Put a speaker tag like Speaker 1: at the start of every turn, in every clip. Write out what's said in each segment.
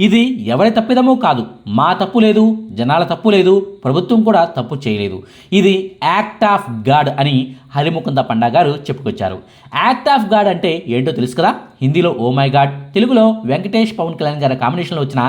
Speaker 1: ఇది ఎవరి తప్పిదమో కాదు. మా తప్పు లేదు జనాల తప్పు లేదు ప్రభుత్వం కూడా తప్పు చేయలేదు. ఇది యాక్ట్ ఆఫ్ గాడ్ అని హరిముకుంద పండా గారు చెప్పుకొచ్చారు. యాక్ట్ ఆఫ్ గాడ్ అంటే ఏంటో తెలుసు కదా? హిందీలో ఓ మై గాడ్ తెలుగులో వెంకటేష్ పవన్ కళ్యాణ్ గారి కాంబినేషన్లో వచ్చిన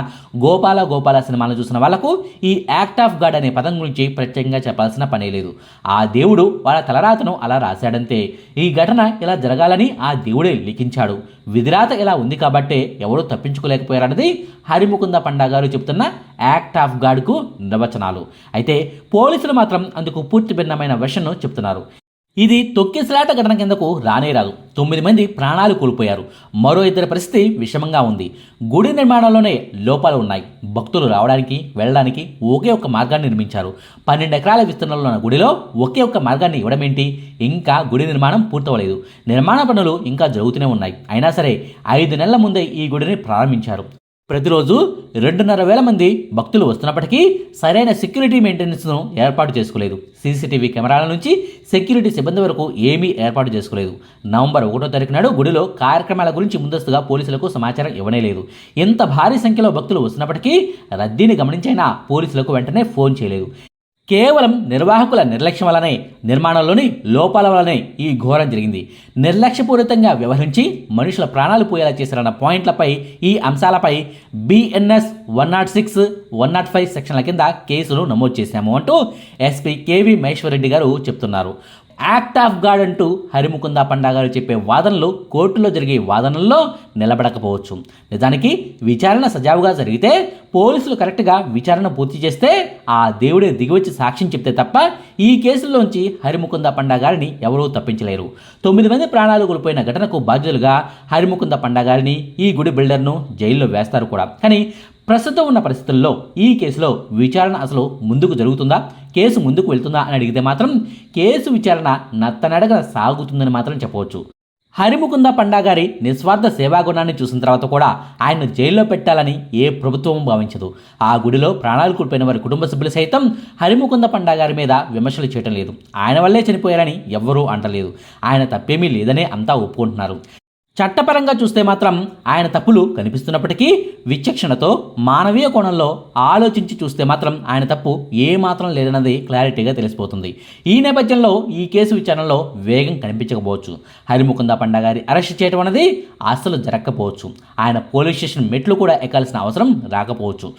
Speaker 1: గోపాల గోపాల సినిమాలను చూసిన వాళ్ళకు ఈ యాక్ట్ ఆఫ్ గాడ్ అనే పదం గురించి ప్రత్యేకంగా చెప్పాల్సిన పనే లేదు. ఆ దేవుడు వాళ్ళ తలరాతను అలా రాశాడంతే. ఈ ఘటన ఇలా జరగాలని ఆ దేవుడే లిఖించాడు. విధిరాత ఇలా ఉంది కాబట్టే ఎవరూ తప్పించుకోలేకపోయారన్నది హరిముకుంద పండా గారు చెబుతున్న యాక్ట్ ఆఫ్ గాడ్కు నిర్వచనాలు. అయితే పోలీసులు మాత్రం అందుకు పూర్తి భిన్నమైన వెర్షన్ను చెప్తున్నారు ఇది తొక్కిసలాట ఘటన కిందకు రానే రాదు. తొమ్మిది మంది ప్రాణాలు కోల్పోయారు. మరో ఇద్దరి పరిస్థితి విషమంగా ఉంది. గుడి నిర్మాణంలోనే లోపాలు ఉన్నాయి. భక్తులు రావడానికి వెళ్ళడానికి ఒకే ఒక్క మార్గాన్ని నిర్మించారు. పన్నెండు ఎకరాల విస్తీర్ణంలో ఉన్న గుడిలో ఒకే ఒక్క మార్గాన్ని ఇవ్వడం ఏంటి? ఇంకా గుడి నిర్మాణం పూర్తవలేదు. నిర్మాణ పనులు ఇంకా జరుగుతూనే ఉన్నాయి. అయినా సరే ఐదు నెలల ముందే ఈ గుడిని ప్రారంభించారు. ప్రతిరోజు రెండున్నర వేల మంది భక్తులు వస్తున్నప్పటికీ సరైన సెక్యూరిటీ మెయింటెనెన్స్ను ఏర్పాటు చేసుకోలేదు. సీసీటీవీ కెమెరాల నుంచి సెక్యూరిటీ సిబ్బంది వరకు ఏమీ ఏర్పాటు చేసుకోలేదు. నవంబర్ ఒకటో తారీఖు నాడు గుడిలో కార్యక్రమాల గురించి ముందస్తుగా పోలీసులకు సమాచారం ఇవ్వనే లేదు. ఇంత భారీ సంఖ్యలో భక్తులు వస్తున్నప్పటికీ రద్దీని గమనించైనా పోలీసులకు వెంటనే ఫోన్ చేయలేదు. కేవలం నిర్వాహకుల నిర్లక్ష్యం వలనే నిర్మాణంలోని లోపాల వలనే ఈ ఘోరం జరిగింది. నిర్లక్ష్యపూరితంగా వ్యవహరించి మనుషుల ప్రాణాలు పోయేలా చేశారన్న పాయింట్లపై ఈ అంశాలపై BNS one naught six one naught five సెక్షన్ల కింద కేసులు నమోదు చేశాము అంటూ ఎస్పీ కేవి మహేశ్వరరెడ్డి గారు చెప్తున్నారు. యాక్ట్ ఆఫ్ గాడ్ అంటూ హరిముకుంద పండా గారు చెప్పే వాదనలు కోర్టులో జరిగే వాదనల్లో నిలబడకపోవచ్చు. నిజానికి విచారణ సజావుగా జరిగితే పోలీసులు కరెక్ట్గా విచారణ పూర్తి చేస్తే ఆ దేవుడే దిగివచ్చి సాక్ష్యం చెప్తే తప్ప ఈ కేసుల్లోంచి హరిముకుంద పండా గారిని ఎవరూ తప్పించలేరు. తొమ్మిది మంది ప్రాణాలు కోల్పోయిన ఘటనకు బాధ్యులుగా హరిముకుంద పండా గారిని ఈ గుడి బిల్డర్ను జైల్లో వేస్తారు కూడా. కానీ ప్రస్తుతం ఉన్న పరిస్థితుల్లో ఈ కేసులో విచారణ అసలు ముందుకు జరుగుతుందా? కేసు ముందుకు వెళ్తుందా అని అడిగితే మాత్రం కేసు విచారణ నత్తనడగ సాగుతుందని మాత్రం చెప్పవచ్చు. హరిముకుంద పండా గారి నిస్వార్థ సేవాగుణాన్ని చూసిన తర్వాత కూడా ఆయన జైల్లో పెట్టాలని ఏ ప్రభుత్వం భావించదు. ఆ గుడిలో ప్రాణాలు కోల్పోయిన వారి కుటుంబ సభ్యులు సైతం హరిముకుంద పండా గారి మీద విమర్శలు చేయటం లేదు. ఆయన వల్లే చనిపోయారని ఎవ్వరూ అంటలేదు. ఆయన తప్పేమీ లేదనే అంతా ఒప్పుకుంటున్నారు. చట్టపరంగా చూస్తే మాత్రం ఆయన తప్పులు కనిపిస్తున్నప్పటికీ విచక్షణతో మానవీయ కోణంలో ఆలోచించి చూస్తే మాత్రం ఆయన తప్పు ఏ మాత్రం లేదన్నది క్లారిటీగా తెలిసిపోతుంది. ఈ నేపథ్యంలో ఈ కేసు విచారణలో వేగం కనిపించకపోవచ్చు. హరిముకుంద పండగారి అరెస్ట్ చేయడం అనేది అసలు జరగకపోవచ్చు. ఆయన పోలీస్ స్టేషన్ మెట్లు కూడా ఎక్కాల్సిన అవసరం రాకపోవచ్చు.